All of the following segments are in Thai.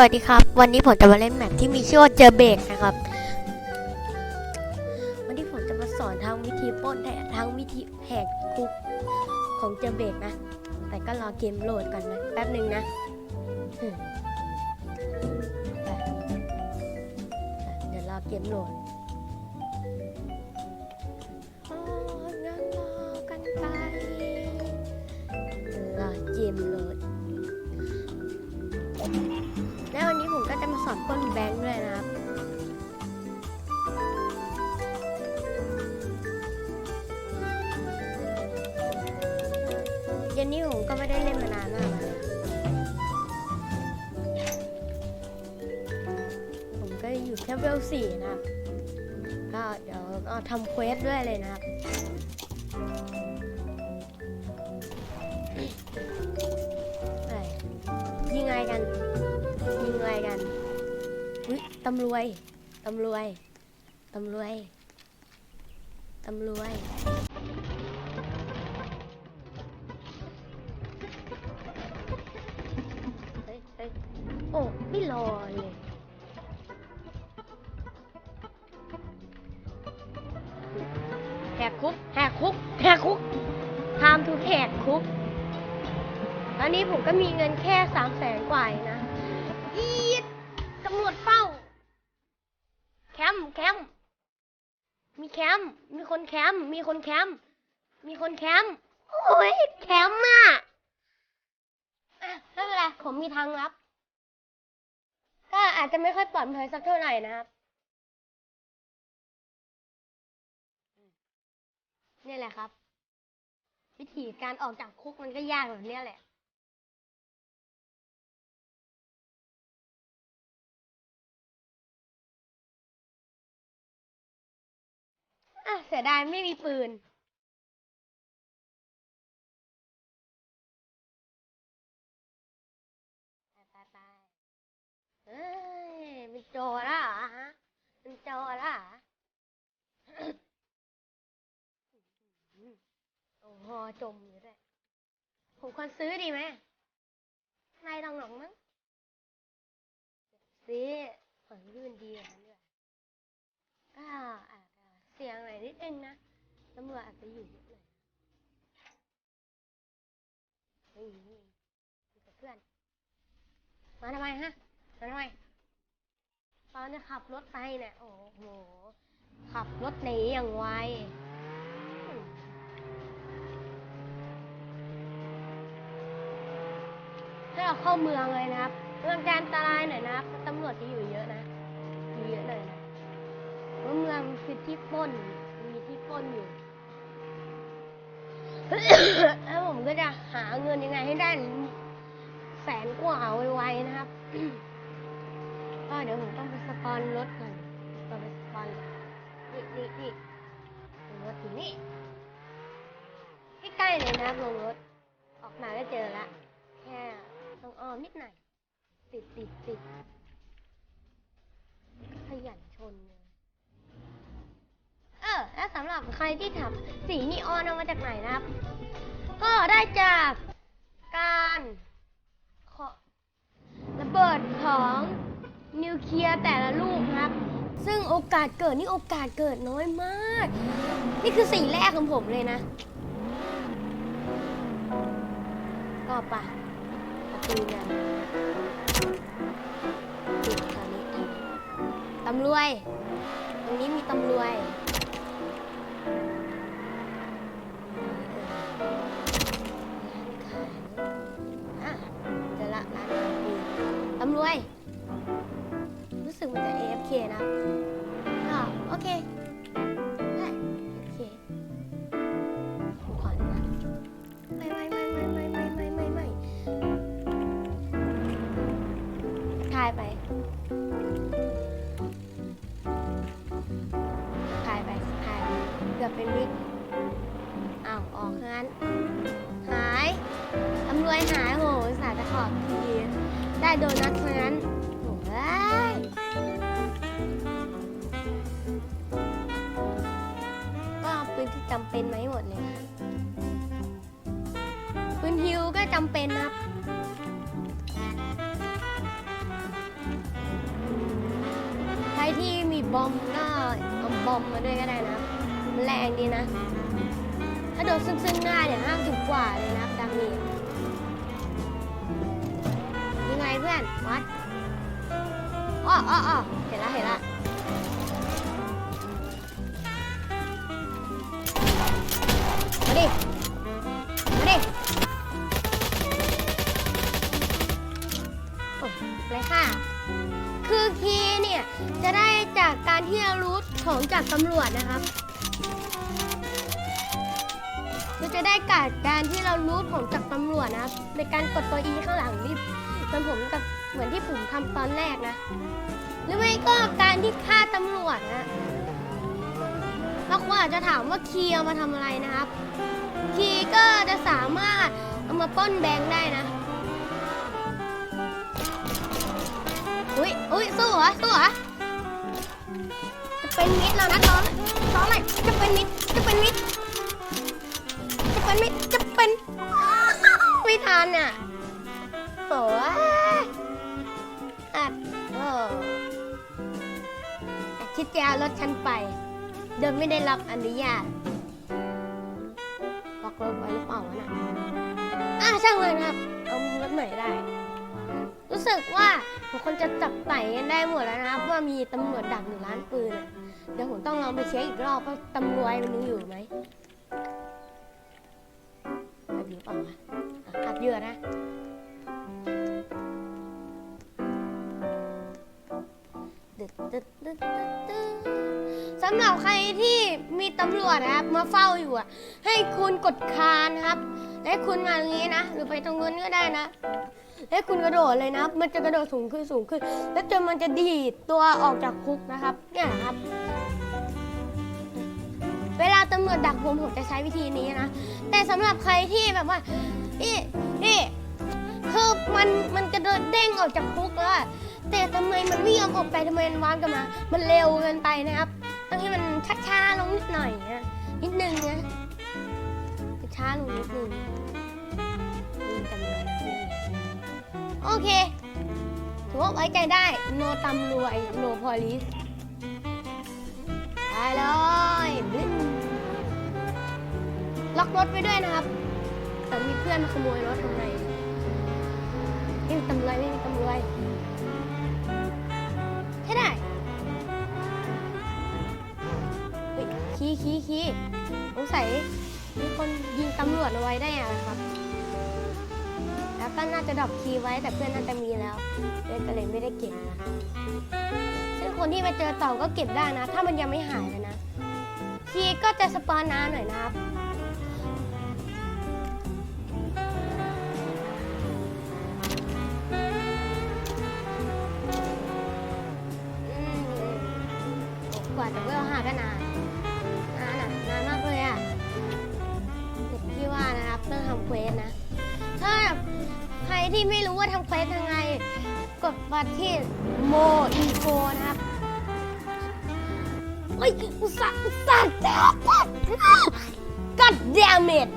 วัสดีครับ วันนี้ผมจะมาเล่นแมปที่มีชื่อว่าเจอเบกนะครับ วันนี้ผมจะมาสอนทางวิธีป้นแทางวิธีแหกคุกของเจอเบกนะ แต่ก็รอเกมโหลดก่อนนะแป๊บหนึ่งนะเดี๋ยวรอเกมโหลด อนป้นแบงค์ด้วยนะครับ เย็นนี้ผมก็ไม่ได้เล่นมานานมากแล้วผมก็อยู่แค่เวลสี่นะครับ ก็เดี๋ยวก็ทำเควสด้วยเลยนะครับ ตำรวจตำรวจตำรวจตำรวจเฮ้ยโอ้ไม่รอเลยแหกคุกแหกคุกแหกคุกทามทูแหกคุก ตอนนี้ผมก็มีเงินแค่สามแสนกว่านะ แคมป์มีคนแคมป์มีคนแคมป์มีคนแคมป์โอ้ยแคมป์อะไม่เป็นไรผมมีทางลับ ก็อาจจะไม่ค่อยปลอดภัยสักเท่าไหร่นะครับนี่แหละครับ วิธีการออกจากคุกมันก็ยากแบบนี้แหละ อะเสียดายไม่มีปืนไปไปไปเอ้ยเป็นโจรแล้วเหรอฮะเป็นโจรแล้วเหรอโอ้โหจมอยู่ด้วยผมควรซื้อดีไหมนายต้องหลงมั้งซื้อของยื่นดีกว่านั้นด้วยก็อา เสียงหน่อยนิดนึงนะตำรวจอาจจะอยู่เยอะหน่อยไม่นี่นี่เพื่อน มาทำไมฮะ มาทำไม ตอนจะขับรถไปเนี่ย โอ้โห ขับรถหนีอย่างไวให้เราเข้าเมืองเลยนะครับเมืองการอันตรายหน่อยนะครับตำรวจจะอยู่เยอะนะ อยู่เยอะหน่อยนะ เพราะเมืองคือที่ป้น มีที่ป้นอยู่ แล้วผมก็จะหาเงินยังไงให้ได้แสนกว่าไวๆนะครับก็เดี๋ยวผมต้องไปสปอนรถก่อนต้องไปสปอนนี่นี่นี่ลงรถถึงนี่ใกล้ๆเลยนะครับลงรถ ออกมาก็เจอละ แค่ต้องอ้อมนิดหน่อย ติดติดติดขยันชนเลย ออแล้วสำหรับใครที่ถามสีนีออนเอามาจากไหนนะครับ ก็ได้จากการระเบิดของนิวเคลียร์แต่ละลูกครับ ซึ่งโอกาสเกิดนี่โอกาสเกิดน้อยมาก นี่คือสิ่งแรกของผมเลยนะ ก็ปะประตูเนี่ยปิดทางนี้ทางนี้ตำรวจ ตรงนี้มีตำรวจ รู้สึกมันจะ AFK นะก็โอเคได้ AFK ขอนะไม่ไม่ไม่ไม่ไม่ไม่ไม่ไม่ไม่ถ่ายไปถ่ายไปถ่ายเกือบเป็นวิกอ้าวออกงั้น หายตำรวจหายโหสาจะขอบที ได้โดนัทซะงั้น จำเป็นมาให้หมดเลยปืนฮิวก็จำเป็นนะครับที่มีบอมก็เอาบอมมาด้วยก็ได้นะครับมันแรงดีนะ ถ้าโดนซึ่งซึ่งหน้าเนี่ยห้ามถึงกว่าเลยนะครับดาเมจยังไงเพื่อนวัดอ้ออ้ออ้อ จากตำรวจนะครับเราจะได้จากการที่เรารู้ของจากตำรวจนะครับในการกดตัว E ข้างหลังนี่เป็นผมกับเหมือนที่ผมทำตอนแรกนะ หรือไม่ก็การที่ฆ่าตำรวจนะแล้คุณอาจจะถามว่าคีย์เอามาทำอะไรนะครับ คีย์ก็จะสามารถเอามาป้นแบงค์ได้นะอุ้ยอุ้ยสู้เหรอสู้เหรอจะ เป็นมิดแล้วนะตอนตอนอะไรจะเป็นมิดจะเป็นมิดจะเป็นมิดจะเป็นไม่ทันอะโอ้อัดโอ้คิดจะเอารถฉันไป โดยไม่ได้รับอนุญาตล็อกรถไว้หรือเปล่าวะน่ะอะช่างเลยนครับเอารถใหม่ได้ รู้สึกว่าทุกคนจะจับไต่กันได้หมดแล้วนะครับว่ามีตำรวจดักอยู่ร้านปืนอะ ดี๋ยวผมต้องลองไปเช็คอีกรอบว่าตำรวจมันยังอยู่ไหมอัดอยู่เปล่าวะอะอัดเยอะนะ สำหรับใครที่มีตำรวจนะครับ มาเฝ้าอยู่อะให้คุณกดคานครับให้คุณมาตรงนี้นะ หรือไปตรงนู้นก็ได้นะให้คุณกระโดดเลยนะครับ มันจะกระโดดสูงขึ้นสูงขึ้น แล้วจนมันจะดีดตัวออกจากคุกนะครับ เนี่ยนะครับ ตำรวจดักผมผมจะใช้วิธีนี้นะ แต่สำหรับใครที่แบบว่านี่นี่คือมันมันกระโดดเด้งออกจากคุกแล้วอะแต่ทำไมมันไม่ยอมออกไปทำไมมันวางกลับมา มันเร็วเกินไปนะครับต้องให้มันช้าๆลงนิดหน่อยนะนิดนึงนะช้าลงนิดนึงจำเลยนโอเคถือว่าไว้ใจได้ โนตำรวจโนพอลิสไปเลย ล็อกรถไว้ด้วยนะครับ แต่มีเพื่อนมาขโมยรถทำไงไม่มีตำรวจไม่มีตำรวจแค่ได้เฮ้ยขี้ขี้ขี้สงสัยมีคนยิงตำรวจเอาไว้ได้อะครับ แล้วก็น่าจะดรอปคีย์ไว้แต่เพื่อนน่าจะมีแล้วเพื่อนก็เลยไม่ได้เก็บนะซึ่งคนที่มาเจอเต่าก็เก็บได้นะ ถ้ามันยังไม่หายเลยนะคีย์ก็จะสปอนนาหน่อยนะครับ กดที่โมอีโฟนะครับเฮ้ยอุตส่าห์อุตส่าห์จ๊บกัดเดมด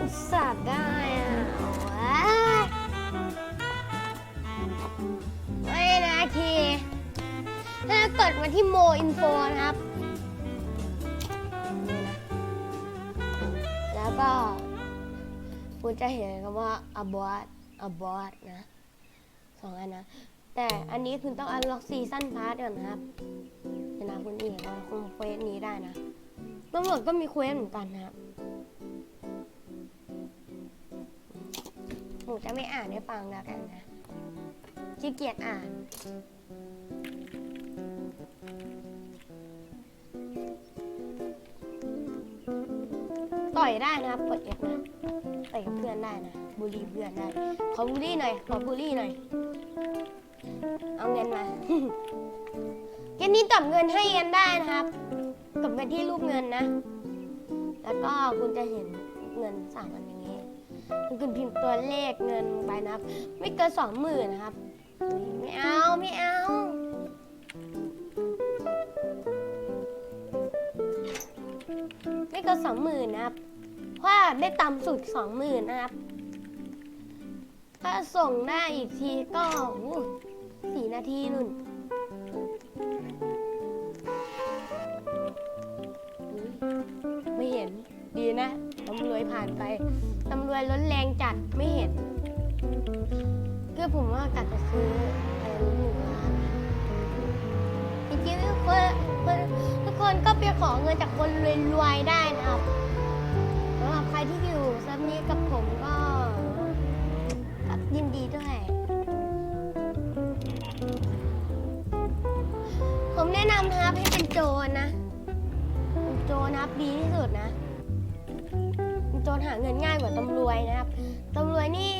อุตส่าห์ได้อะไม่นะทีถ้ากดมาที่โมอินโฟนะครับ แล้วก็คุณจะเห็นคำว่า abort abort นะ สองอันนะ แต่อันนี้คุณต้อง unlock season pass ก่อนนะครับเดี๋ยวนะคุณเอกเราคงเควสนี้ได้นะตำรวจก็มีเควสเหมือนกันนะครับผมจะไม่อ่านให้ฟังแล้วกันนะขี้เกียจอ่านต่อยได้นะครับกดเอฟนะต่อยกับเพื่อนได้นะบูลลี่เพื่อนได้ขอบูลลี่หน่อยขอบูลลี่หน่อย เอาเงินมาเกมนี้ตับเงินให้กันได้นะครับกดไปที่รูปเงินนะ แล้วก็คุณจะเห็นเงินสามอันอย่างนี้ คุณพิมพ์ตัวเลขเงินไปนะครับ ไม่เกินสองหมื่นนะครับ ไม่เอาไม่เอาไม่เกินสองหมื่นนะครับเพราะว่าได้ต่ำสุดสองหมื่นนะครับ ถ้าส่งได้อีกทีก็อู้ สี่นาทีนุ่นไม่เห็นดีนะตำรวจผ่านไปตำรวจล้นแรงจัดไม่เห็นคือผมว่ากะจะซื้ออะไรหนึ่งล้านจริงๆทุกคนทุกคนก็ไปขอเงินจากคนรวยๆได้นะครับสำหรับใครที่อยู่ซับนี้กับผมก็ สุดนะเป็นโจรหาเงินง่ายกว่าตำรวจนะครับตำรวจนี่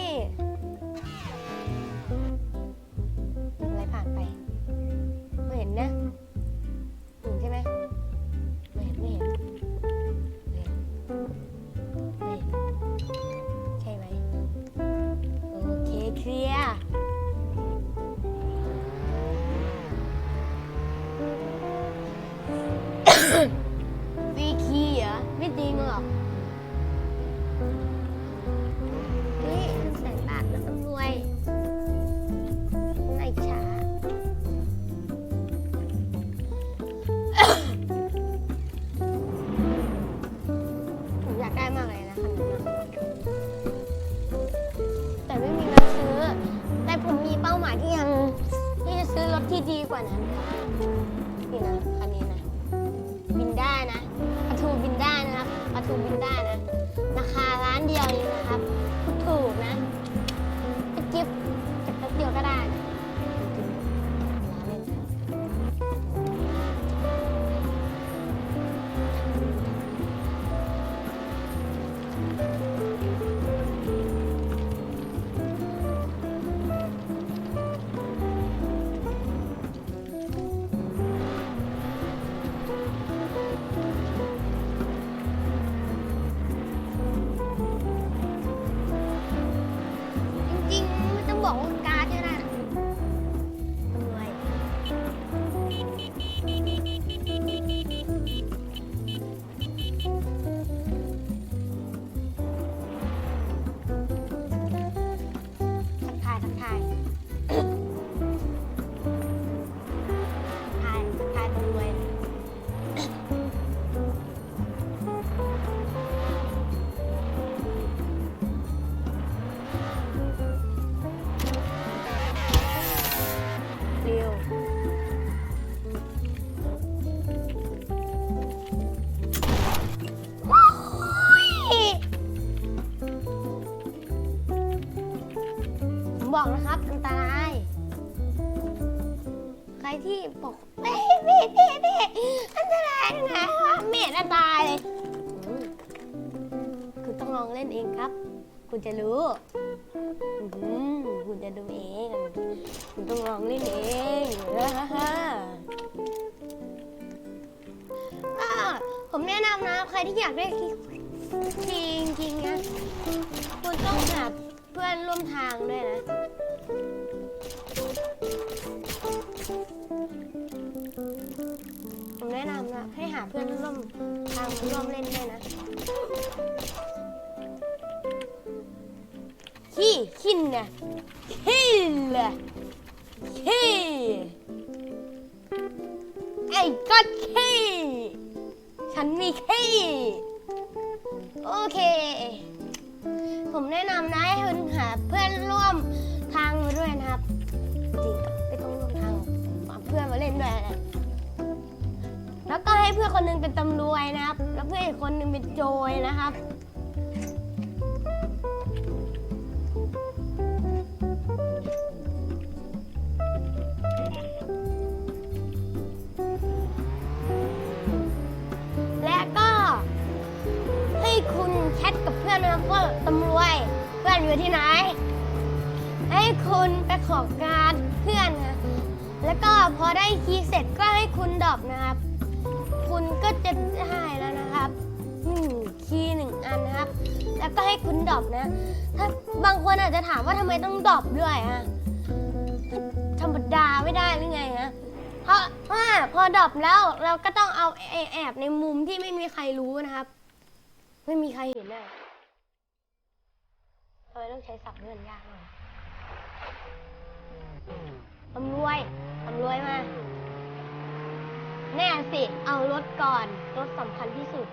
บอกว่าการ์ จะรู้อื้อหือคุณจะดูเองคุณต้องลองเล่นเองฮ่าฮ่าฮ่าอ่าผมแนะนำนะ ใครที่อยากได้จริงจริงๆนะคุณต้องหาเพื่อนร่วมทางด้วยนะ ผมแนะนำนะให้หาเพื่อนร่วมทางมาร่วมเล่นด้วยนะ ขี้ขี้นี่ยขี้ลยขี้ไอ้ก็ขี้ฉันมีขี้โอเค ผมแนะนำนะให้คุณหาเพื่อนร่วมทางมาด้วยนะครับจริงไม่ต้องร่วมทางหาเพื่อนมาเล่นด้วยนะแล้วก็ให้เพื่อนคนหนึงเป็นตำรวจนะครับ แล้วเพื่อนอีกคนหนึงเป็นโจรนะครับ อนนะครับว่าตำรวจเพื่อนอยู่ที่ไหน ให้คุณไปขอการเพื่อนนะแล้วก็พอได้คีย์เสร็จก็ให้คุณดรอปนะครับ คุณก็จะได้แล้วนะครับหนึ่งคีย์หนึ่งอันนะครับ แล้วก็ให้คุณดรอปนะ ถ้าบางคนอาจจะถามว่าทำไมต้องดรอปด้วยฮะธรรมดาไม่ได้หรือไงฮะเพราะว่าพอดรอปแล้วเราก็ต้องเอาแอบในมุมที่ไม่มีใครรู้นะครับ ไม่มีใครเห็น เราต้องใช้ศัพท์เงินยากหน่อยทำรวยทำรวยมา แน่สิ เอารถก่อน รถสำคัญที่สุด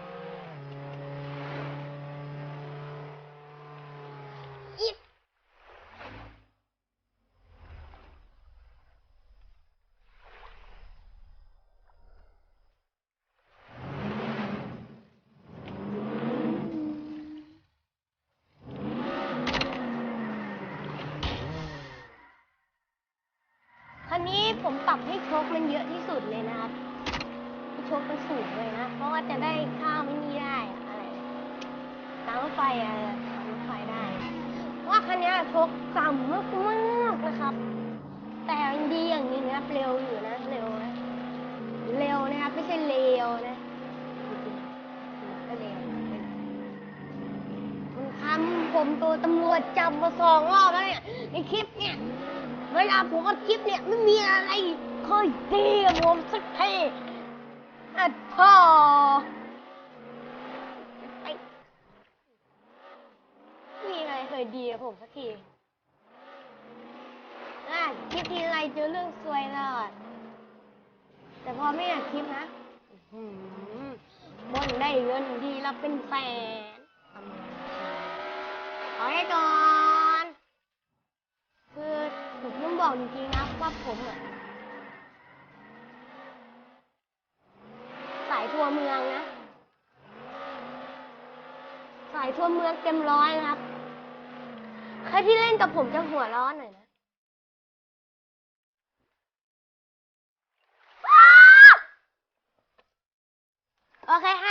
คันนี้โชคต่ำมากๆนะครับ แต่ยังดีอย่างนี้นะครับเร็วอยู่นะเร็วนะเร็วนะครับไม่ใช่เร็วนะจริงๆก็เร็วคุณทำผมตัวตำรวจจับมาสองรอบแล้วเนี่ยในคลิปเนี่ยเวลาผมอัดคลิปเนี่ยไม่มีอะไรค่อยดีกับผมสักทีอัดพ่อไม่มีอะไรเคยดีกับผมสักที อะคลิปทีไรเจอเรื่องซวยตลอด แต่พอไม่อัดคลิปนะอื้อหือบนได้เงินดีละเป็นแสนเอให้ก่อน คือผมต้องบอกจริงๆนะว่าผมอะสายทัวร์เมืองนะ สายทัวร์เมืองเต็มร้อยนะครับ ใครที่เล่นกับผมจะหัวร้อนหน่อยนะ โอเคค่ะ